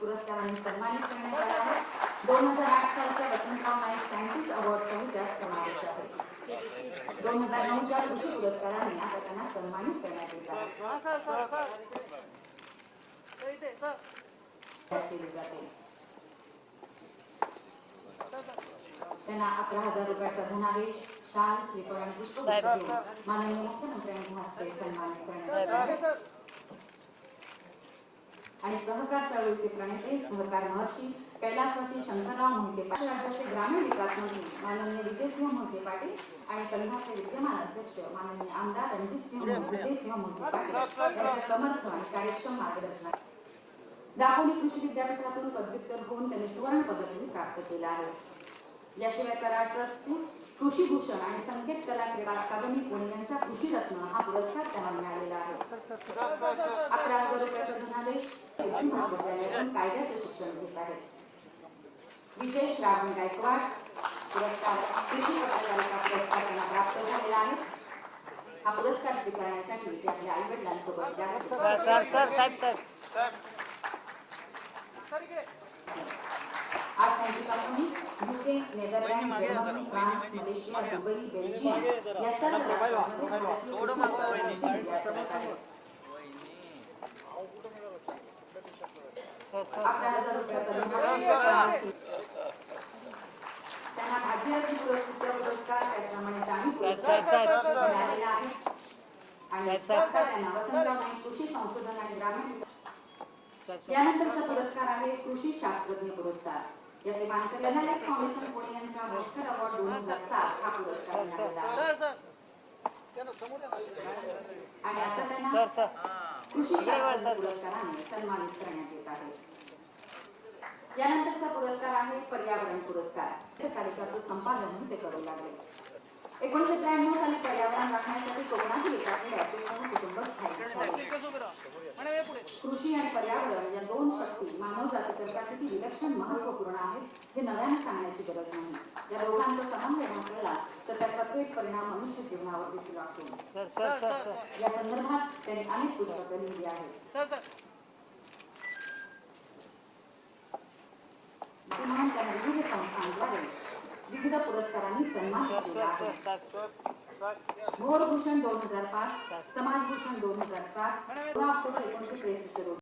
पुरस्काराने सन्मानित करण्यात आला आहे. दोन हजार आठ सालच्या वसंतराव नाईक सायन्टिस्ट अवॉर्डचाही त्यात समावेश आहे. दोन हजार नऊच्या कृषी पुरस्काराने आता त्यांना सन्मानित करण्यात येत आहे. त्यांना अकरा हजार रुपयाचा धनादेश शाल श्रीफळ आणि देऊन माननीय मुख्यमंत्र्यांच्या हस्ते सन्मानित करण्यात आला आणि सहकार चळवळीचे प्रणेते सहकार महर्षी कैलासवासी शंकरराव मोहिते पाटील राज्याचे ग्रामीण विकास मंत्री माननीय विजयसिंह मोहिते पाटील आणि संघाचे विद्यमान अध्यक्ष माननीय आमदार रणजितसिंह विजयसिंह मोहिते पाटील यांच्या समर्थ आणि कार्यक्षम मार्गदर्शनात दापोली कृषी विद्यापीठातून पदव्युत्तर होऊन त्यांनी सुवर्ण पदकही प्राप्त केलं आहे. याशिवाय कराड ट्रस्टने कृषी भूषण आणि संकेत कला क्रीडा अकादमी पुणे यांचा कृषी रत्न हा पुरस्कार त्यांना मिळालेला आहे. अकरा हजार रुपये येथील महाविद्यालयातून कायद्याचे शिक्षण घेत आहेत विजय श्रावण गायकवाड पुरस्कार कृषी पत्रकारिता पुरस्कार त्यांना प्राप्त झालेला आहे हा पुरस्कार स्वीकारण्यासाठी ते आपल्या आई वडिलांसोबत जागतिक सर सर साहेब साहेब सर इकडे आज त्यांची company UK Netherlands Germany France Malaysia Dubai Belgium या सर्व अकरा हजार रुपयाचा त्यांना भाग्यरत्न पुरस्कार पुरस्कार मिळालेला आहे आणि आता त्यांना वसंतराव नाईक कृषी संशोधन आणि ग्रामीण विकास यानंतरचा पुरस्कार आहे कृषी शास्त्रज्ञ पुरस्कार याचे मानकर लनालेस फाउंडेशन पुणे यांचा ऑस्कर अवॉर्ड दोन हजार सात हा पुरस्कार मिळालेला आहे सर सर आणि आता त्यांना कृषी पुरस्काराने सन्मानित करण्यात येत आहे. यानंतरचा पुरस्कार आहे पर्यावरण पुरस्कार. तालिकाचं संपादन ते करू लागले. एकोणीशे त्र्याण्णव साली पर्यावरण राखण्यासाठी कोकणातील एका खेड्यात ते सहकुटुंब स्थायिक झाले. इकडेच उभे राहा आणि हे पुढे कृषी आणि पर्यावरण या दोन शक्ती मानव जातीकरता किती विलक्षण महत्त्वपूर्ण आहेत हे नव्याने सांगण्याची गरज नाही. या दोघांचा समन्वय घातलेला तर त्याचा थेट परिणाम मनुष्य जीवनावर दिसू लागतो. या संदर्भात त्यांनी अनेक पुस्तकं लिहिली आहेत. सर त्यांना विविध संस्थांद्वारे विविध पुरस्कारांनी सन्मान केला दोन हजार पाच समाजभूषण दोन हजार सात सोळा ऑक्टोबर एकोणीसशे त्रेसष्ट रोजी.